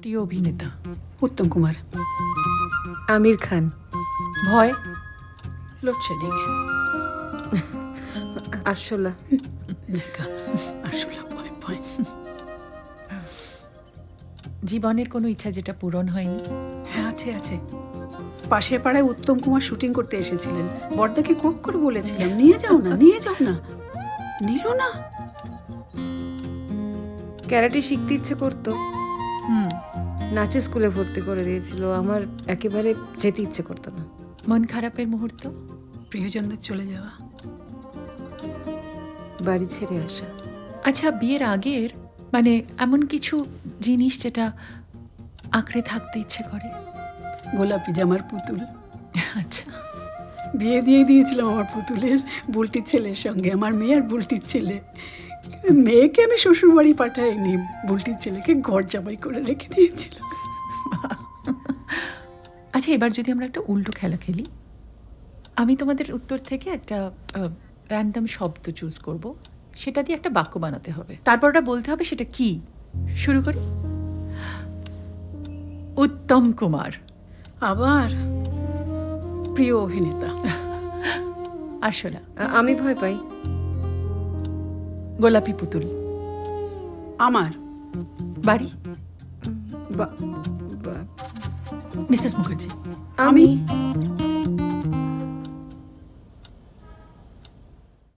প্রিয় অভিনেতা উত্তম কুমার। আমির খান। ভয়? লোডশেডিং আরশোলা। দেখা আসলে ভয় ভয়। জীবনের কোনো ইচ্ছা যেটা পূরণ হয়নি? হ্যাঁ আছে আছে। পাশের পাড়ায় উত্তম কুমার শুটিং করতে এসেছিলেন। বর্দাকে কোপ করে বলেছিলাম নিয়ে যাও না নিয়ে যাও না। নিল না। ক্যারাটে শিখতে ইচ্ছে করতো। হুম। নাচের স্কুলে ভর্তি করে দিয়েছিল। আমার একেবারে যেতে ইচ্ছে করতো না। মন খারাপের মুহূর্ত প্রিয়জনদের চলে যাওয়া। বাড়ি ছেড়ে আসা। আচ্ছা বিয়ের আগের মানে এমন কিছু জিনিস যেটা আঁকড়ে থাকতে ইচ্ছে করে? গোলাপি জামার পুতুল। আচ্ছা। বিয়ে দিয়ে দিয়েছিলাম আমার পুতুলের বুলটির ছেলের সঙ্গে। আমার মেয়ে আর বুলটির ছেলে। মেয়েকে আমি শ্বশুর বাড়ি পাঠাইনি বুলটির ছেলেকে ঘর জামাই করে রেখে দিয়েছিল। আচ্ছা এবার যদি আমরা একটা উল্টো খেলা খেলি আমি তোমাদের উত্তর থেকে একটা র্যান্ডম শব্দ চুজ করব। সেটা দিয়ে একটা বাক্য বানাতে হবে। তারপর ওটা বলতে হবে সেটা কি? শুরু করি। উত্তম কুমার। আবার প্রিয় অভিনেতা। আসলে আমি ভয় পাই। গোলাপি পুতুল। আমার। বাড়ি? মিসেস মুখার্জি। আমি